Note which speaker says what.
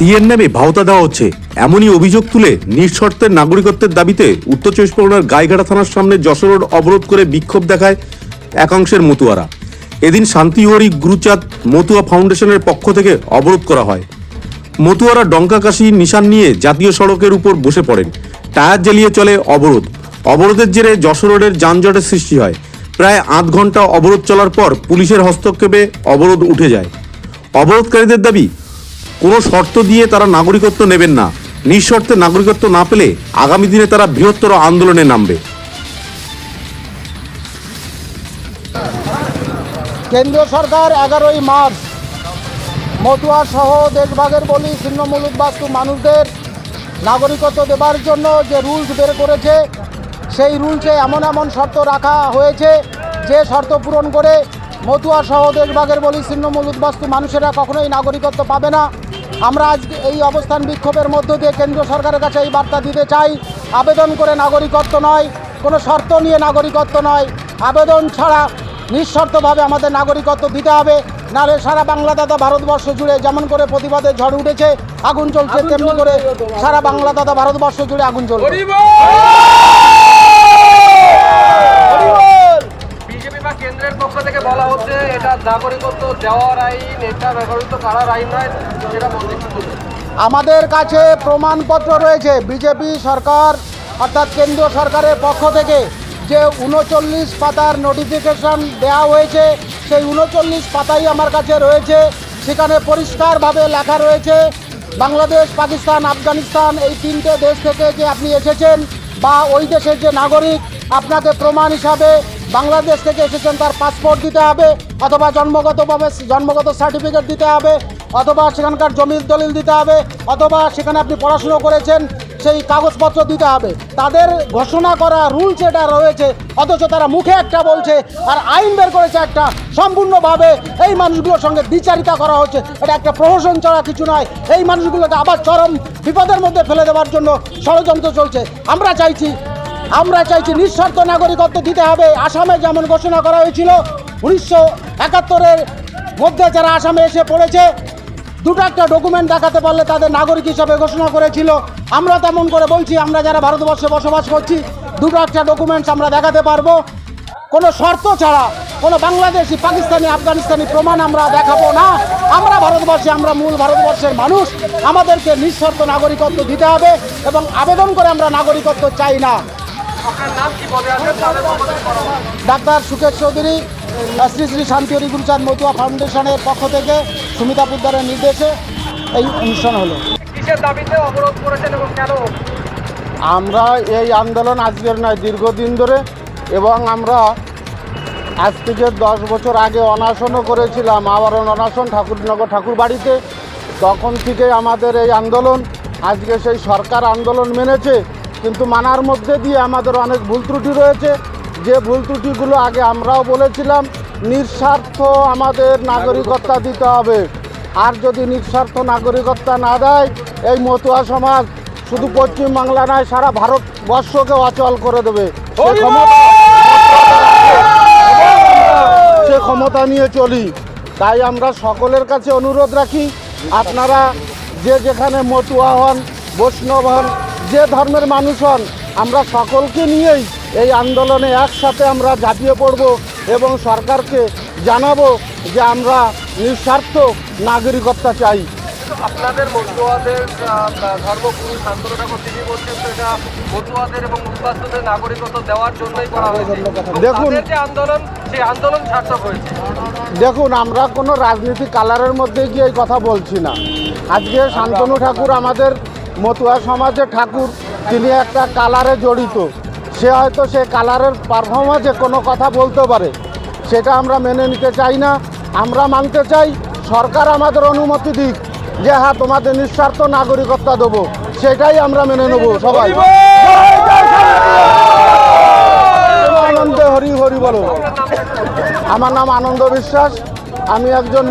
Speaker 1: সিএর নামে ভাওতা দেওয়া হচ্ছে। এমনই অভিযোগ তুলে নিঃশর্তের নাগরিকত্বের দাবিতে উত্তর চব্বিশ পরগনার গাইঘাটা থানার সামনে যশোর রোড অবরোধ করে বিক্ষোভ দেখায় একাংশের মতুয়ারা। এদিন শান্তিহরি গুরুচাঁদ মতুয়া ফাউন্ডেশনের পক্ষ থেকে অবরোধ করা হয়। মতুয়ারা ডঙ্কা কাশি নিশান নিয়ে জাতীয় সড়কের উপর বসে পড়েন। টায়ার জ্বালিয়ে চলে অবরোধ। অবরোধের জেরে যশোর রোডের যানজটের সৃষ্টি হয়। প্রায় আধ ঘণ্টা অবরোধ চলার পর পুলিশের হস্তক্ষেপে অবরোধ উঠে যায়। অবরোধকারীদের দাবি কোনো শর্ত দিয়ে তারা নাগরিকত্ব নেবেন না। নিঃশর্তে নাগরিকত্ব না পেলে আগামী দিনে তারা বৃহত্তর আন্দোলনে নামবে।
Speaker 2: কেন্দ্রীয় সরকার এগারোই মার্চ মতুয়া সহ দেশভাগের বলি ছিন্নমূল উদ্বাস্তু মানুষদের নাগরিকত্ব দেবার জন্য যে রুলস বের করেছে, সেই রুলসে এমন এমন শর্ত রাখা হয়েছে, যে শর্ত পূরণ করে মতুয়া সহ দেশভাগের বলি ছিন্নমূল উদ্বাস্তু মানুষেরা কখনোই নাগরিকত্ব পাবে না। আমরা আজকে এই অবস্থান বিক্ষোভের মধ্য দিয়ে কেন্দ্র সরকারের কাছে এই বার্তা দিতে চাই আবেদন করে নাগরিকত্ব নয় কোনো শর্ত নিয়ে নাগরিকত্ব নয়। আবেদন ছাড়া নিঃশর্তভাবে আমাদের নাগরিকত্ব দিতে হবে নাহলে সারা বাংলা দাদা ভারতবর্ষ জুড়ে যেমন করে প্রতিবাদে ঝড় উঠেছে আগুন চলছে তেমনি করে সারা বাংলা দাদা ভারতবর্ষ জুড়ে আগুন চলছে
Speaker 3: নাগরিকত্ব দেওয়ার আইন এটা আইন নয়, সেটা
Speaker 2: আমাদের কাছে প্রমাণপত্র রয়েছে, বিজেপি সরকার অর্থাৎ কেন্দ্রীয় সরকারের পক্ষ থেকে যে উনচল্লিশ পাতার নোটিফিকেশন দেওয়া হয়েছে, সেই উনচল্লিশ পাতাই আমার কাছে রয়েছে। সেখানে পরিষ্কারভাবে লেখা রয়েছে, বাংলাদেশ, পাকিস্তান, আফগানিস্তান, এই তিনটে দেশ থেকে যে আপনি এসেছেন বা ওই দেশের যে নাগরিক, আপনাকে প্রমাণ হিসাবে বাংলাদেশ থেকে এসেছেন তার পাসপোর্ট দিতে হবে, অথবা জন্মগতভাবে জন্মগত সার্টিফিকেট দিতে হবে, অথবা সেখানকার জমির দলিল দিতে হবে, অথবা সেখানে আপনি পড়াশুনো করেছেন, সেই কাগজপত্র দিতে হবে। তাদের ঘোষণা করা রুলস এটা রয়েছে, অথচ তারা মুখে একটা বলছে, আর আইন বের করেছে একটা, সম্পূর্ণভাবে এই মানুষগুলোর সঙ্গে বিচারিতা করা হচ্ছে। এটা একটা প্রহসন ছাড়া কিছু নয়, এই মানুষগুলোকে আবার চরম বিপদের মধ্যে ফেলে দেওয়ার জন্য ষড়যন্ত্র চলছে। আমরা চাইছি আমরা চাইছি নিঃশর্ত নাগরিকত্ব দিতে হবে। আসামে যেমন ঘোষণা করা হয়েছিল, উনিশশো একাত্তরের মধ্যে যারা আসামে এসে পড়েছে, দুটো একটা ডকুমেন্ট দেখাতে পারলে তাদের নাগরিক হিসাবে ঘোষণা করেছিল। আমরা তেমন করে বলছি, আমরা যারা ভারতবর্ষে বসবাস করছি, দুটো একটা ডকুমেন্টস আমরা দেখাতে পারব। কোনো শর্ত ছাড়া, কোনো বাংলাদেশি, পাকিস্তানি, আফগানিস্তানি প্রমাণ আমরা দেখাবো না। আমরা ভারতবর্ষে আমরা মূল ভারতবর্ষের মানুষ। আমাদেরকে নিঃশর্ত নাগরিকত্ব দিতে হবে এবং আবেদন করে আমরা নাগরিকত্ব চাই না। ডাক্তার সুকেশ চৌধুরী শ্রী শ্রী শান্তিহরি গুরুচাঁদ মতুয়া ফাউন্ডেশনের পক্ষ থেকে সুমিতা পুদ্দারের নির্দেশে এই অনুষ্ঠান হলো। আমরা এই আন্দোলন আজকের নয় দীর্ঘদিন ধরে এবং আমরা আজ থেকে দশ বছর আগে অনাশনও করেছিলাম আবার অনাশন ঠাকুরনগর ঠাকুর বাড়িতে তখন থেকে আমাদের এই আন্দোলন আজকে সেই সরকার আন্দোলন মেনেছে। কিন্তু মানার মধ্যে দিয়ে আমাদের অনেক ভুল ত্রুটি রয়েছে। যে ভুল ত্রুটিগুলো আগে আমরাও বলেছিলাম নিঃস্বার্থ আমাদের নাগরিকত্ব দিতে হবে। আর যদি নিঃস্বার্থ নাগরিকত্ব না দেয় এই মতুয়া সমাজ শুধু পশ্চিম বাংলা নয় সারা ভারতবর্ষকে অচল করে দেবে। সে ক্ষমতা নিয়ে চলি। তাই আমরা সকলের কাছে অনুরোধ রাখি আপনারা যে যেখানে মতুয়া হন বৈষ্ণব হন যে ধর্মের মানুষ হন আমরা সকলকে নিয়েই এই আন্দোলনে একসাথে আমরা ঝাঁপিয়ে পড়ব এবং সরকারকে জানাব যে আমরা নিঃস্বার্থ নাগরিকত্ব চাই।
Speaker 3: আপনাদের মতুয়াদের ধর্মগুরু শান্তনু ঠাকুর তিনি বলছেন এটা মতুয়াদের এবং উদ্বাস্তুদের নাগরিকত্ব দেওয়ার জন্যই করা হয়েছে।
Speaker 2: দেখুন।
Speaker 3: যে আন্দোলন সেই আন্দোলন সার্থক হয়েছে।
Speaker 2: দেখুন আমরা কোনো রাজনীতি কালারের মধ্যে গিয়ে এই কথা বলছি না। আজকে শান্তনু ঠাকুর আমাদের মতুয়া সমাজের ঠাকুর, তিনি একটা কালারে জড়িত। সে হয়তো সে কালারের পারফরমেন্সে কোনো কথা বলতে পারে। সেটা আমরা মেনে নিতে চাই না। আমরা মানতে চাই, সরকার আমাদের অনুমতি দিক যে হ্যাঁ তোমাদের নিঃস্বার্থ নাগরিকত্ব দেবো। সেটাই আমরা মেনে নেব সবাই। আনন্দে হরি হরি বলো। আমার নাম আনন্দ বিশ্বাস। আমি একজন